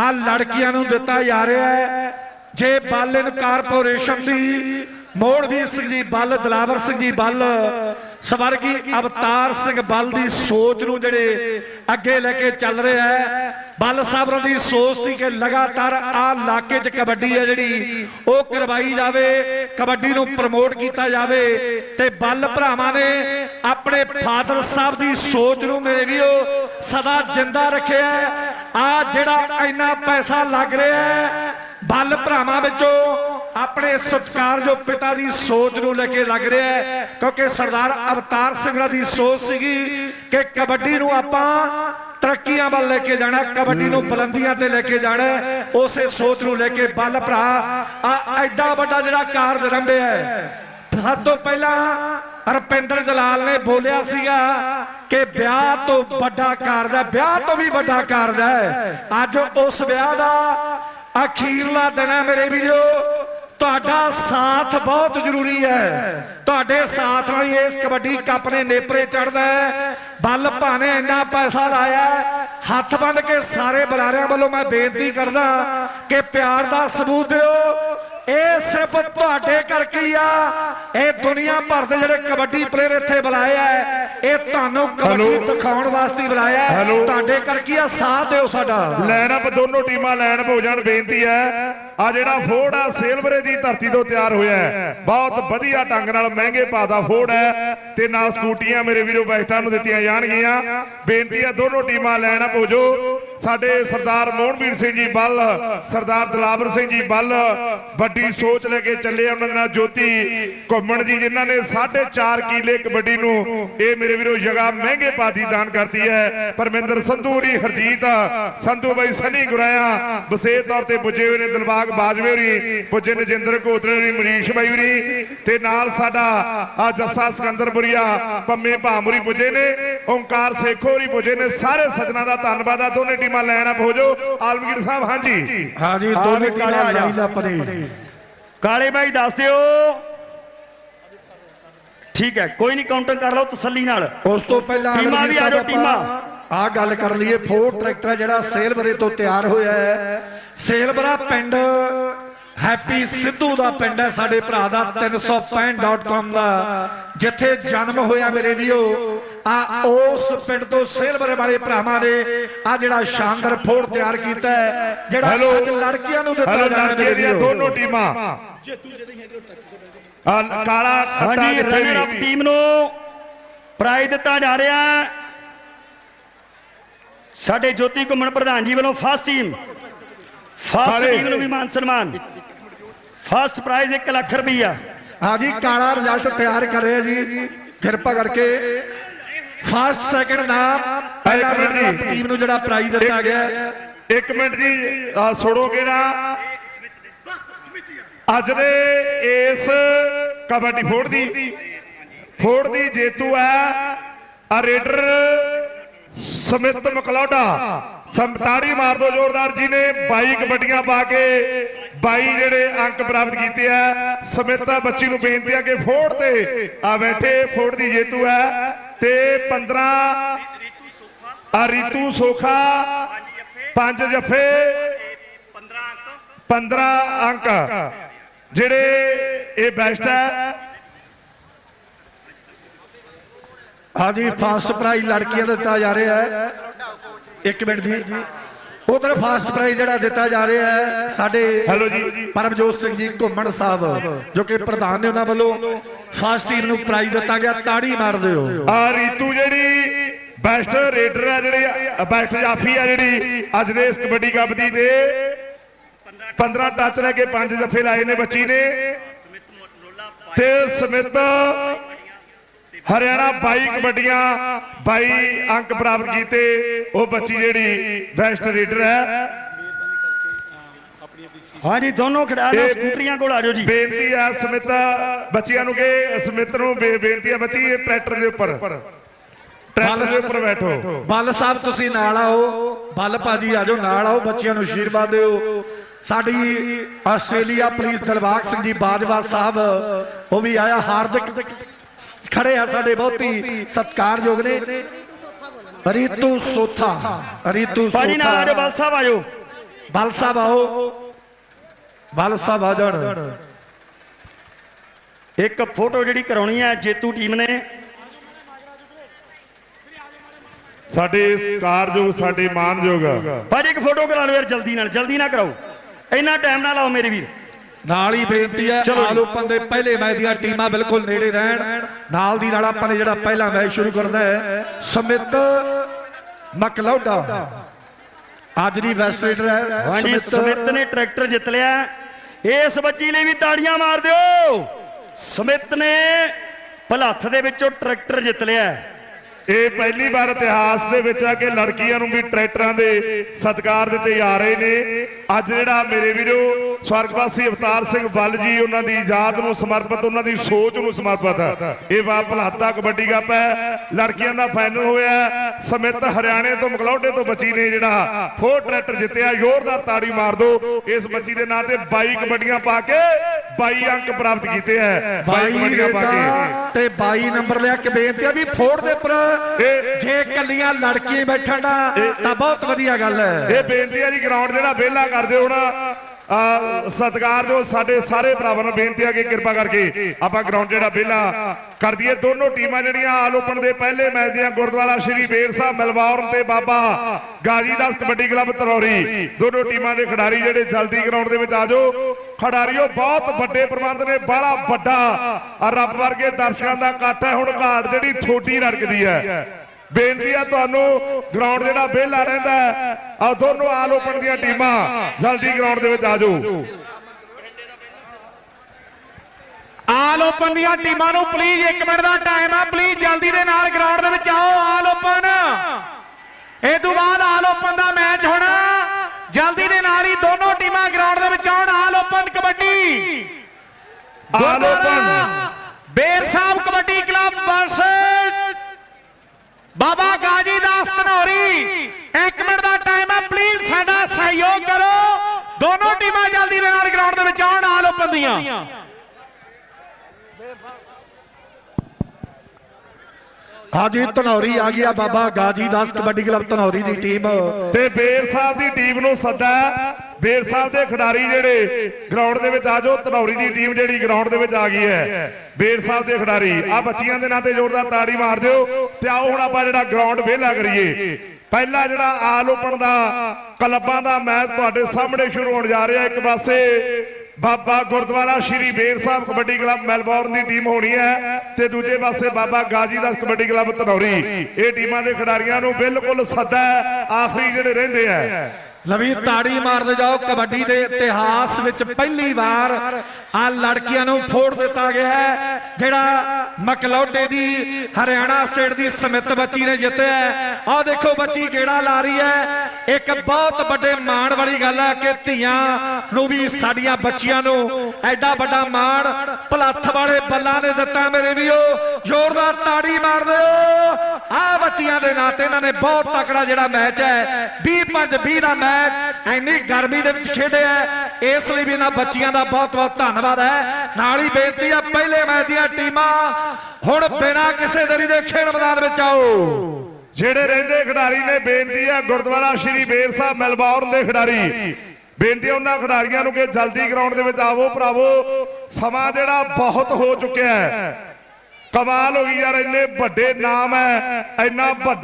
ਆ ਲੜਕੀਆਂ ਨੂੰ ਦਿੱਤਾ ਜਾ ਰਿਹਾ ਹੈ। ਜੇ ਬਾਲਨ ਕਾਰਪੋਰੇਸ਼ਨ ਦੀ ਮੋੜਵੀਰ ਸਿੰਘ ਜੀ ਬੱਲ, ਦਲਾਵਰ ਸਿੰਘ ਜੀ ਬੱਲ, ਸਵਰਗੀ ਅਵਤਾਰ ਸਿੰਘ ਬੱਲ ਦੀ ਸੋਚ ਨੂੰ ਜਿਹੜੇ ਅੱਗੇ ਲੈ ਕੇ ਚੱਲ ਰਿਹਾ ਹੈ, ਬੱਲ ਸਾਹਿਬਾਂ ਦੀ ਸੋਚ ਸੀ ਕਿ ਲਗਾਤਾਰ ਆ ਇਲਾਕੇ 'ਚ ਕਬੱਡੀ ਹੈ ਜਿਹੜੀ, ਉਹ ਕਰਵਾਈ ਜਾਵੇ, ਕਬੱਡੀ ਨੂੰ ਪ੍ਰਮੋਟ ਕੀਤਾ ਜਾਵੇ ਤੇ ਬੱਲ ਭਰਾਵਾਂ ਨੇ ਆਪਣੇ ਫਾਦਰ ਸਾਹਿਬ ਦੀ ਸੋਚ ਨੂੰ ਮੇਰੇ ਵੀਰੋ ਸਦਾ ਜਿੰਦਾ ਰੱਖਿਆ ਆ ਜਿਹੜਾ ਇੰਨਾ ਪੈਸਾ ਲੱਗ ਰਿਹਾ ਹੈ ਬੱਲ ਭਰਾਵਾਂ ਵਿੱਚੋਂ ਆਪਣੇ ਸਤਿਕਾਰਯੋਗ ਪਿਤਾ ਦੀ ਸੋਚ ਨੂੰ ਲੈ ਕੇ ਲੱਗ ਰਿਹਾ ਹੈ, ਕਿਉਂਕਿ ਸਰਦਾਰ ਅਵਤਾਰ ਸਿੰਘਾਂ ਦੀ ਸੋਚ ਸੀਗੀ ਕਿ ਕਬੱਡੀ ਨੂੰ ਆਪਾਂ ਤਰੱਕੀਆਂ ਵੱਲ ਲੈ ਕੇ ਜਾਣਾ, ਕਬੱਡੀ ਨੂੰ ਬੁਲੰਦੀਆਂ ਤੇ ਲੈ ਕੇ ਜਾਣਾ ਉਸੇ ਸੋਚ ਨੂੰ ਲੈ ਕੇ ਬਲ ਭਰਾ, ਆ ਐਡਾ ਵੱਡਾ ਜਿਹੜਾ ਕਾਰਜ ਰੰਭਿਆ ਹੈ। ਸਭ ਤੋਂ ਪਹਿਲਾਂ ਰਪਿੰਦਰ ਜਲਾਲ ਨੇ ਬੋਲਿਆ ਸੀਗਾ ਕਿ ਵਿਆਹ ਤੋਂ ਵੱਡਾ ਕਾਰਜ ਹੈ ਵਿਆਹ ਤੋਂ ਵੀ ਵੱਡਾ ਕਾਰਜ ਹੈ। ਅੱਜ ਉਸ ਵਿਆਹ ਦਾ ਅਖੀਰਲਾ ਦਿਨ ਹੈ ਮੇਰੇ ਵੀਰੋ। ਤੁਹਾਡਾ ਸਾਥ ਬਹੁਤ ਜ਼ਰੂਰੀ ਹੈ। ਤੁਹਾਡੇ ਸਾਥ ਨਾਲ ਹੀ ਇਸ ਕਬੱਡੀ ਕੱਪ ਨੇ ਨੇਪਰੇ ਚੜਦਾ ਹੈ। ਬੱਲ ਭਾਵੇਂ ਇੰਨਾ ਪੈਸਾ ਲਾਇਆ ਹੱਥ ਬੰਨ ਕੇ ਸਾਰੇ ਬੁਲਾਰਿਆਂ ਵੱਲੋਂ ਮੈਂ ਬੇਨਤੀ ਕਰਦਾ ਕਿ ਪਿਆਰ ਦਾ ਸਬੂਤ ਦਿਓ। ਇਹ ਸਿਰਫ ਤੁਹਾਡੇ ਕਰਕੇ ਹੀ ਆ। ਇਹ ਦੁਨੀਆ ਭਰ ਦੇ ਜਿਹੜੇ ਕਬੱਡੀ ਪਲੇਅਰ ਇੱਥੇ ਬੁਲਾਏ ਆ। ਇਹ ਤੁਹਾਨੂੰ ਕਬੱਡੀ। ਦਿਖਾਉਣ ਵਾਸਤੇ ਬੁਲਾਇਆ। ਤੁਹਾਡੇ ਕਰਕੇ ਆ ਸਾਥ ਦਿਓ ਸਾਡਾ। ਲਾਈਨ ਅਪ ਦੋਨੋਂ ਟੀਮਾਂ ਲਾਈਨ ਅਪ ਹੋ ਜਾਣ ਬੇਨਤੀ ਹੈ। ਆ ਜਿਹੜਾ ਫੋਰਡ ਆ ਸੇਲਵਰੇ ਦੀ ਧਰਤੀ ਤੋਂ ਤਿਆਰ ਹੋਇਆ ਹੈ। ਬਹੁਤ ਵਧੀਆ ਢੰਗ ਨਾਲ ਮਹਿੰਗੇ ਭਾਅ ਦਾ ਫੋਰਡ ਹੈ ਤੇ ਨਾਲ ਸਕੂਟੀਆਂ ਮੇਰੇ ਵੀਰੋ ਬੈਸਟਾਂ ਨੂੰ ਦਿੱਤੀਆਂ ਜਾਣਗੀਆਂ। ਬੇਨਤੀ ਹੈ ਦੋਨੋਂ ਟੀਮਾਂ ਲਾਈਨ ਅਪ ਹੋ ਜਾਓ। ਸਾਡੇ ਸਰਦਾਰ ਮੋਹਨਵੀਰ ਸਿੰਘ ਜੀ ਬੱਲ ਸਰਦਾਰ ਦਲਾਵਰ ਸਿੰਘ ਜੀ ਬੱਲ ਵੱਡੀ ਸੋਚ ਲੈ ਕੇ ਚੱਲੇ ਉਹਨਾਂ ਦੇ ਨਾਲ। ਜੋਤੀ ਘੁੰਮਣ ਜੀ ਜਿਨ੍ਹਾਂ ਨੇ 4.5 ਕਿਲੇ ਕਬੱਡੀ ਨੂੰ ਇਹ ਮੇਰੇ ਵੀਰੋ ਜਗ੍ਹਾ ਮਹਿੰਗੇ ਪਾਦੀ ਦਾਨ ਕਰਤੀ ਹੈ। ਪਰਮਿੰਦਰ ਸੰਧੂਰੀ ਹਰਜੀਤ ਸੰਧੂ ਬਾਈ ਸਨੀ ਗੁਰਾਇਆ ਵਿਸ਼ੇਸ਼ ਤੌਰ ਤੇ ਪੁੱਜੇ ਹੋਏ ਨੇ ਦਿਲਬਾਗ ਬਾਜਵੇ ਹੋਰੀ ਪੁੱਜੇ ਨੇ ਜਿੰਦਰ ਕੋਤਰੇ ਹੋਰੀ ਮਨੀਸ਼ ਬਾਈ ਹੋਰੀ। ਤੇ ਨਾਲ ਸਾਡਾ ਆ ਜੱਸਾ ਸਿਕੰਦਰਪੁਰੀਆ ਪੰਮੇ ਭਾਮੁਰੀ ਪੁੱਜੇ ਨੇ ਓਮਕਾਰ ਸੇਖੋ ਹੋਰੀ ਪੁੱਜੇ ਨੇ। ਸਾਰੇ ਸੱਜਣਾ ਦਾ ਧੰਨਵਾਦ ਆ। ਦੋਨੇ ਟੀਮਾਂ ਲਾਈਨ ਅਪ ਹੋ ਜਾਓ ਆਲਮਗੀਰ ਸਾਹਿਬ ਹਾਂਜੀ। ਹਾਂਜੀ ਦੋਨੇ ਟੀਮਾਂ। ਲਾਈਨ ਅਪ ਨੇ ਕਾਲੇ ਬਾਈ ਦੱਸ ਦਿਓ। ਠੀਕ ਹੈ ਕੋਈ ਨਹੀਂ ਕਾਊਂਟਰ ਕਰ ਲਓ ਤਸੱਲੀ ਨਾਲ। ਉਸ ਤੋਂ ਪਹਿਲਾਂ ਟੀਮਾਂ ਵੀ ਆ ਜਾਓ, ਟੀਮਾਂ। ਆ ਗੱਲ ਕਰ ਲਈਏ ਫੋਰ ਟਰੈਕਟਰ ਜਿਹੜਾ ਸੇਲਬਰੇ ਤੋਂ ਤਿਆਰ ਹੋਇਆ ਹੈ। ਸੇਲਬਰਾ ਪਿੰਡ ਹੈਪੀ ਸਿੱਧੂ ਦਾ ਪਿੰਡ ਹੈ ਸਾਡੇ ਭਰਾ ਦਾ 365.com ਦਾ। ਜਿੱਥੇ ਜਨਮ ਹੋਇਆ ਮੇਰੇ ਵੀਓ ਆ ਉਸ ਪਿੰਡ ਤੋਂ ਸੇਲਬਰੇ ਵਾਲੇ ਭਰਾਵਾਂ ਨੇ ਆ ਜਿਹੜਾ ਸ਼ਾਨਦਾਰ ਫੋਰ ਤਿਆਰ ਕੀਤਾ ਹੈ ਜਿਹੜਾ ਅੱਜ ਲੜਕੀਆਂ ਨੂੰ ਦਿੱਤਾ ਦੀਆਂ ਵੀਓ ਦੋਨੋਂ ਟੀਮਾਂ। ਕਾਲਾ ਹਾਂਜੀ ਖੱਟਾ ਰਨਰ ਅਪ ਟੀਮ ਨੂੰ ਪ੍ਰਾਈਜ਼ ਦਿੱਤਾ ਜਾ ਰਿਹਾ ਹੈ ਸਾਡੇ ਜੋਤੀ ਘੁੰਮਣ ਪ੍ਰਧਾਨ ਜੀ ਵੱਲੋਂ ਫਸਟ ਟੀਮ ਫਸਟ। ਟੀਮ ਨੂੰ ਵੀ ਮਾਨ ਸਨਮਾਨ ਫਸਟ ਪ੍ਰਾਈਜ਼ 1 ਲੱਖ ਰੁਪਈਆ ਹਾਂਜੀ ਕਾਲਾ ਰਿਜ਼ਲਟ ਤਿਆਰ ਕਰ ਰਿਹਾ ਜੀ ਕਿਰਪਾ ਕਰਕੇ ਫਸਟ ਸੈਕਿੰਡ ਨਾਮ ਪਹਿਲਾ। ਟੀਮ ਨੂੰ ਜਿਹੜਾ ਪ੍ਰਾਈਜ਼ ਦਿੱਤਾ ਗਿਆ। ਇੱਕ ਮਿੰਟ ਜੀ ਆ ਸੁਣੋਗੇ ਨਾ ਅੱਜ ਦੇ ਇਸ ਕਬੱਡੀ ਫੋੜ ਦੀ ਫੋੜ ਦੀ ਜੇਤੂ ਹੈ ਆ ਰੇਡਰ ਸਮਿਤ ਮਕਲੌਡਾ। ਸੰਤਾੜੀ ਮਾਰ ਦੋ ਜ਼ੋਰਦਾਰ ਜੀ ਨੇ 22 ਕਬੱਡੀਆਂ ਪਾ ਕੇ 22 ਜਿਹੜੇ ਅੰਕ ਪ੍ਰਾਪਤ ਕੀਤੇ ਆ, ਸਮਿਤ ਬੱਚੀ ਨੂੰ ਬੇਨਤੀ ਆ ਕਿ ਫੋੜ ਤੇ ਆ ਬੈਠੇ, ਫੋੜ ਦੀ ਜੇਤੂ ਹੈ ਤੇ 15 ਆ ਰੀਤੂ ਸੋਖਾ, ਪੰਜ ਜਫੇ 15 ਅੰਕ। ਜਿਹੜੇ ਇਹ ਬੈਸਟ ਹੈ। ਹਾਂਜੀ ਫਸਟ ਪ੍ਰਾਈਜ਼ ਲੜਕੀਆਂ ਦਿੱਤਾ ਜਾ ਰਿਹਾ ਹੈ। ਇੱਕ ਮਿੰਟ ਜੀ। ਉਧਰ ਫਸਟ ਪ੍ਰਾਈਜ਼ ਜਿਹੜਾ ਦਿੱਤਾ ਜਾ ਰਿਹਾ ਹੈ ਸਾਡੇ ਹੈਲੋ ਜੀ। ਪਰਮਜੋਤ ਸਿੰਘ ਜੀ ਘੁੰਮਣ ਸਾਹਿਬ ਜੋ ਕਿ ਪ੍ਰਧਾਨ ਨੇ ਉਹਨਾਂ ਵੱਲੋਂ ਫਸਟ ਟੀਮ ਨੂੰ ਪ੍ਰਾਈਜ਼ ਦਿੱਤਾ ਗਿਆ ਤਾੜੀ ਮਾਰ ਦਿਓ। ਆ ਰੀਤੂ ਜਿਹੜੀ ਬੈਸਟ ਰੇਡਰ ਆ ਜਿਹੜੀ ਬੈਸਟ ਜਾਫੀ ਆ ਜਿਹੜੀ ਅੱਜ ਦੇ ਇਸ ਕਬੱਡੀ ਕੱਪ ਦੀ ਤੇ 15 ਟੱਚ ਲੈ ਕੇ ਪੰਜ ਜਫੇ ਲਾਏ ਨੇ ਬੱਚੀ ਨੇ। ਤੇ ਸਮਿਤ ਹਰਿਆਣਾ 22 ਕਬੱਡੀਆਂ 22 ਅੰਕ ਪ੍ਰਾਪਤ ਕੀਤੇ। ਉਹ ਬੱਚੀ ਜਿਹੜੀ ਬੈਸਟ ਰੇਡਰ ਹੈ। ਹਾਂਜੀ ਦੋਨੋਂ ਖਿਡਾਰੀਆਂ ਇਹ- ਸਕੂਟਰੀਆਂ ਕੋਲ ਆ ਜਾਓ ਜੀ। ਬੇਨਤੀ ਆ ਸਮਿਤ ਬੱਚਿਆਂ ਨੂੰ ਕਿ ਸਮਿਤ ਨੂੰ ਬੇਨਤੀ ਆ ਬੱਚੀ ਇਹ ਟਰੈਕਟਰ ਦੇ ਉੱਪਰ। ਟਰੈਕਟਰ ਦੇ ਉੱਪਰ ਬੈਠੋ। ਬੱਲ ਸਾਹਿਬ ਤੁਸੀਂ ਨਾਲ ਆਓ। ਬੱਲ ਭਾਜੀ ਆਜੋ ਨਾਲ ਆਓ। ਬੱਚਿਆਂ ਨੂੰ ਆਸ਼ੀਰਵਾਦ ਦਿਓ। ਸਾਡੀ ਆਸਟ੍ਰੇਲੀਆ ਪੁਲਿਸ ਦਲਬਾਗ ਸਿੰਘ ਜੀ ਬਾਜਵਾ ਸਾਹਿਬ ਉਹ ਵੀ ਆਇਆ ਹਾਰਦਿਕ ਖੜੇ ਆ ਸਾਡੇ ਬਹੁਤੀ ਸਤਿਕਾਰਯੋਗ ਨੇ। ਰੀਤੂ ਸੋਥਾ ਰੀਤੂ ਭਾਜੀ ਨਾਲ ਆ ਜਾਓ ਸੋਥਾ ਬਲ ਸਾਹਿਬ ਆ ਜਾਓ। ਬਲ ਸਾਹਿਬ ਆਓ। ਬਲ ਸਾਹਿਬ ਆ ਜਾਣ। ਇੱਕ ਫੋਟੋ ਜਿਹੜੀ ਕਰਾਉਣੀ ਹੈ ਜੇਤੂ ਟੀਮ ਨੇ। ਸਾਡੇ ਸਤਿਕਾਰਯੋਗ ਸਾਡੇ ਮਾਨਯੋਗ। ਭਾਜੀ ਇੱਕ ਫੋਟੋ ਕਰਾ ਲਓ ਯਾਰ ਜਲਦੀ ਨਾਲ ਜਲਦੀ ਨਾ ਕਰਾਓ। ਇੰਨਾ ਟਾਈਮ ਨਾ ਲਾਓ ਮੇਰੇ ਵੀਰ। ਨਾਲ ਹੀ ਬੇਨਤੀ ਹੈ। ਆਲ ਓਪਨ ਦੇ ਪਹਿਲੇ ਮੈਚ ਦੀਆਂ ਟੀਮਾਂ ਬਿਲਕੁਲ ਨੇੜੇ ਰਹਿਣ। ਨਾਲ ਦੀ ਨਾਲ ਆਪਾਂ ਨੇ ਜਿਹੜਾ ਪਹਿਲਾ ਮੈਚ ਸ਼ੁਰੂ ਕਰਦਾ ਹੈ ਸਮਿਤ ਮਕਲੌਡਾ। ਅੱਜ ਦੀ ਵੈਸਟ ਰੇਡਰ ਹੈ ਹਾਂਜੀ ਸਮਿਤ ਨੇ ਟਰੈਕਟਰ ਜਿੱਤ ਲਿਆ। ਇਸ ਬੱਚੀ ਲਈ ਵੀ ਤਾੜੀਆਂ ਮਾਰ ਦਿਓ। ਸਮਿਤ ਨੇ ਭਲੱਥ ਦੇ ਵਿੱਚੋਂ ਟਰੈਕਟਰ ਜਿੱਤ ਲਿਆ ਇਹ ਪਹਿਲੀ ਵਾਰ ਇਤਿਹਾਸ ਦੇ ਵਿੱਚ ਆ ਕਿ ਲੜਕੀਆਂ ਨੂੰ ਵੀ ਟਰੈਕਟਰਾਂ ਦੇ ਸਤਿਕਾਰ ਦਿੱਤੇ ਜਾ ਰਹੇ ਨੇ। ਅੱਜ ਜਿਹੜਾ ਮੇਰੇ ਵੀਰੋ ਸਵਰਗਵਾਸੀ ਅਵਤਾਰ ਸਿੰਘ ਬੱਲ ਜੀ ਉਹਨਾਂ ਦੀ ਯਾਦ ਨੂੰ ਸਮਰਪਿਤ ਉਹਨਾਂ ਦੀ ਸੋਚ ਨੂੰ ਸਮਰਪਿਤ। ਇਹ ਵਾ ਭਲਾਤਾ ਕਬੱਡੀ ਕੱਪ ਹੈ। ਲੜਕੀਆਂ ਦਾ ਫਾਈਨਲ ਹੋਇਆ। ਸਮਿਤ ਹਰਿਆਣੇ ਤੋਂ ਮਕਲੌਡੇ ਤੋਂ ਬੱਚੀ ਨੇ ਜਿਹੜਾ ਫੋਰ ਟਰੈਕਟਰ ਜਿੱਤਿਆ। ਜ਼ੋਰਦਾਰ ਤਾੜੀ ਮਾਰ ਦਿਓ ਇਸ ਬੱਚੀ ਦੇ ਨਾਂ ਤੇ 22 ਕਬੱਡੀਆਂ ਪਾ ਕੇ 22 ਅੰਕ ਪ੍ਰਾਪਤ ਕੀਤੇ ਹੈ। 22 22 ਕਬੱਡੀਆਂ ਪਾ ਕੇ। ਤੇ 22 ਨੰਬਰ ਲਿਆ। ਕਿ ਬੇਨਤੀ ਆ ਵੀ ਫੋੜ ਦੇ ਉੱਪਰ। ਜੇ ਕੱਲੀਆਂ ਲੜਕੀ ਬੈਠਣ ਦਾ ਤਾਂ ਬਹੁਤ ਵਧੀਆ ਗੱਲ ਹੈ। ਇਹ ਬੇਨਤੀ ਹੈ ਜੀ ਗਰਾਊਂਡ ਜਿਹੜਾ ਵਿਹਲਾ ਕਰਦੇ ਹੋਣਾ ਆ ਸਾਡੇ ਸਾਰੇ ਭਰਾਵਾਂ ਨੂੰ ਬੇਨਤੀ ਹੈ ਕਿ ਕਿਰਪਾ ਕਰਕੇ ਆਪਾਂ ਗਰਾਊਂਡ ਜਿਹੜਾ ਵਿਹਲਾ ਕਰ ਦਈਏ। ਦੋਨੋਂ ਟੀਮਾਂ ਜਿਹੜੀਆਂ ਆਲ ਓਪਨ ਦੇ ਪਹਿਲੇ ਮੈਚ ਦੀਆਂ ਗੁਰਦੁਆਰਾ ਸ਼੍ਰੀ ਬੇਰ ਸਾਹਿਬ ਮਲਵਾਰਨ ਤੇ ਬਾਬਾ ਗਾਜੀ ਦਾਸ ਕਬੱਡੀ ਕਲੱਬ ਤਰੌਰੀ ਦੋਨੋਂ ਟੀਮਾਂ ਦੇ ਖਿਡਾਰੀ ਜਿਹੜੇ ਜਲਦੀ ਗਰਾਊਂਡ ਦੇ ਵਿੱਚ ਆ ਜਾਓ। ਖਿਡਾਰੀਓ, ਬਹੁਤ ਵੱਡੇ ਪ੍ਰਬੰਧ ਨੇ ਬੜਾ ਵੱਡਾ। ਰੱਬ ਵਰਗੇ ਦਰਸ਼ਕਾਂ ਦਾ ਇਕੱਠ ਹੈ, ਹੁਣ ਘਾਟ ਜਿਹੜੀ ਥੋੜੀ ਰੜਕਦੀ ਹੈ। ਬੇਨਤੀ ਆ ਤੁਹਾਨੂੰ ਗਰਾਊਂਡ ਜਿਹੜਾ ਵਿਹਲਾ ਰਹਿੰਦਾ ਆ ਦੋਨੋਂ ਆਲ ਓਪਨ ਦੀਆਂ ਟੀਮਾਂ ਜਲਦੀ ਗਰਾਊਂਡ ਦੇ ਵਿੱਚ ਆ ਜਾਓ। ਆਲ ਓਪਨ ਦੀਆਂ ਟੀਮਾਂ ਨੂੰ ਪਲੀਜ਼ 1 ਮਿੰਟ ਦਾ ਟਾਈਮ ਆ ਪਲੀਜ਼ ਜਲਦੀ ਦੇ ਨਾਲ ਗਰਾਊਂਡ ਦੇ ਵਿੱਚ ਆਓ ਆਲ ਓਪਨ ਇਹ ਤੋਂ ਬਾਅਦ ਆਲ ਓਪਨ ਦਾ ਮੈਚ ਹੋਣਾ ਜਲਦੀ ਦੇ ਨਾਲ ਹੀ ਦੋਨੋਂ ਟੀਮਾਂ ਗਰਾਊਂਡ ਦੇ ਵਿੱਚ ਆਉਣ all open kabaddi. All open Ber Sahib kabaddi club versus Baba Ghazi Das Dhanauri 1 minute ਦਾ ਟਾਈਮ ਹੈ ਪਲੀਜ਼ ਸਾਡਾ ਸਹਿਯੋਗ ਕਰੋ। ਦੋਨੋਂ ਟੀਮਾਂ ਜਲਦੀ ਦੇ ਨਾਲ ਗਰਾਊਂਡ ਦੇ ਵਿੱਚ ਆਉਣ ਆਲ ਓਪਨ ਦੀਆਂ। ਹਾਂਜੀ ਧਨੌਰੀ ਆ ਗਿਆ ਬਾਬਾ ਗਾਜੀ ਦਾਸ ਕਬੱਡੀ ਕਲੱਬ ਧਨੌਰੀ ਦੀ ਟੀਮ ਤੇ ਬੇਰ ਸਾਹਿਬ ਦੀ ਟੀਮ ਨੂੰ ਸੱਦਾ। ਬੇਰ ਸਾਹਿਬ ਦੇ ਖਿਡਾਰੀ ਜਿਹੜੇ ਗਰਾਊਂਡ ਦੇ ਵਿੱਚ ਆ ਜਾਓ ਧਨੌਰੀ ਦੀ ਟੀਮ ਜਿਹੜੀ ਗਰਾਊਂਡ ਦੇ ਵਿੱਚ ਆ ਗਈ ਹੈ। ਬੇਰ ਸਾਹਿਬ ਦੇ ਖਿਡਾਰੀ ਆ ਬੱਚੀਆਂ ਦੇ ਨਾਂ ਤੇ ਜ਼ੋਰਦਾਰ ਤਾੜੀ ਮਾਰ ਦਿਓ ਤੇ ਆਓ ਹੁਣ ਆਪਾਂ ਜਿਹੜਾ ਗਰਾਊਂਡ ਵਿਹਲਾ ਕਰੀਏ। ਪਹਿਲਾ ਜਿਹੜਾ ਆਲ ਓਪਨ ਦਾ ਕਲੱਬਾਂ ਦਾ ਮੈਚ ਤੁਹਾਡੇ ਸਾਹਮਣੇ ਸ਼ੁਰੂ ਹੋਣ ਜਾ ਰਿਹਾ। ਇੱਕ ਪਾਸੇ ਬਾਬਾ ਗੁਰਦੁਆਰਾ ਸ਼੍ਰੀ ਬੇਰ ਸਾਹਿਬ ਕਬੱਡੀ ਕਲੱਬ ਮੈਲਬੌਰਨ ਦੀ ਟੀਮ ਹੋਣੀ ਹੈ ਤੇ ਦੂਜੇ ਪਾਸੇ ਬਾਬਾ ਗਾਜੀ ਦਾਸ ਕਬੱਡੀ ਕਲੱਬ ਧਨੌਰੀ। ਇਹ ਟੀਮਾਂ ਦੇ ਖਿਡਾਰੀਆਂ ਨੂੰ ਬਿਲਕੁਲ ਸੱਦਾ ਆਖਰੀ ਜਿਹੜੇ ਰਹਿੰਦੇ ਆ ਲਵੀ ਤਾੜੀ ਮਾਰਦੇ ਜਾਓ, ਕਬੱਡੀ ਦੇ ਇਤਿਹਾਸ ਵਿੱਚ ਪਹਿਲੀ ਵਾਰ ਆ ਲੜਕੀਆਂ ਨੂੰ ਫੋੜ ਦਿੱਤਾ ਗਿਆ ਹੈ, ਜਿਹੜਾ ਮਕਲੌਡੇ ਦੀ ਹਰਿਆਣਾ ਸਟੇਟ ਦੀ ਸਮਿਤ ਬੱਚੀ ਨੇ ਜਿੱਤਿਆ ਆਹ ਦੇਖੋ ਬੱਚੀ ਕਿਹੜਾ ਲਾ ਰਹੀ ਹੈ। ਇੱਕ ਬਹੁਤ ਵੱਡੇ ਮਾਣ ਵਾਲੀ ਗੱਲ ਹੈ ਕਿ ਧੀਆਂ ਨੂੰ ਵੀ ਸਾਡੀਆਂ ਬੱਚੀਆਂ ਨੂੰ ਐਡਾ ਵੱਡਾ ਮਾਣ ਭਲੱਥ ਵਾਲੇ ਬੱਲਾਂ ਨੇ ਦਿੱਤਾ ਮੇਰੇ ਵੀਓ ਜ਼ੋਰਦਾਰ ਤਾੜੀ ਮਾਰ ਦਿਓ ਆ ਬੱਚੀਆਂ ਦੇ ਨਾਂ ਤੇ ਇਹਨਾਂ ਨੇ ਬਹੁਤ ਤਕੜਾ ਜਿਹੜਾ ਮੈਚ ਹੈ। 20 20 ਦਾ ਮੈਚ ਇੰਨੀ ਗਰਮੀ ਦੇ ਵਿੱਚ ਖੇਡਿਆ ਹੈ। ਇਸ ਲਈ ਵੀ ਇਹਨਾਂ ਬੱਚੀਆਂ ਦਾ ਬਹੁਤ ਬਹੁਤ ਧੰਨਵਾਦ ਹੈ। ਨਾਲ ਹੀ ਬੇਨਤੀ ਹੈ ਪਹਿਲੇ ਮੈਚ ਦੀਆਂ ਟੀਮਾਂ ਹੁਣ ਬਿਨਾਂ ਕਿਸੇ ਦਰੀ ਦੇ ਖੇਡ ਮੈਦਾਨ ਵਿੱਚ ਆਓ। ਜਿਹੜੇ ਰਹਿੰਦੇ ਖਿਡਾਰੀ ਨੇ, ਬੇਨਤੀ ਹੈ ਗੁਰਦੁਆਰਾ ਸ਼੍ਰੀ ਬੇਰ ਸਾਹਿਬ ਮੈਲਬੌਰਨ ਦੇ ਖਿਡਾਰੀ। ਬੇਨਤੀ ਉਹਨਾਂ ਖਿਡਾਰੀਆਂ ਨੂੰ ਕਿ ਜਲਦੀ ਗਰਾਊਂਡ ਦੇ ਵਿੱਚ ਆਵੋ ਭਰਾਵੋ। ਸਮਾਂ ਜਿਹੜਾ ਬਹੁਤ ਹੋ ਚੁੱਕਿਆ ਹੈ। ਕਮਾਲ ਹੋ ਗਈ ਯਾਰ, ਇੰਨੇ ਵੱਡੇ ਨਾਮ ਹੈ। ਇੰਨਾ ਵੱਡਾ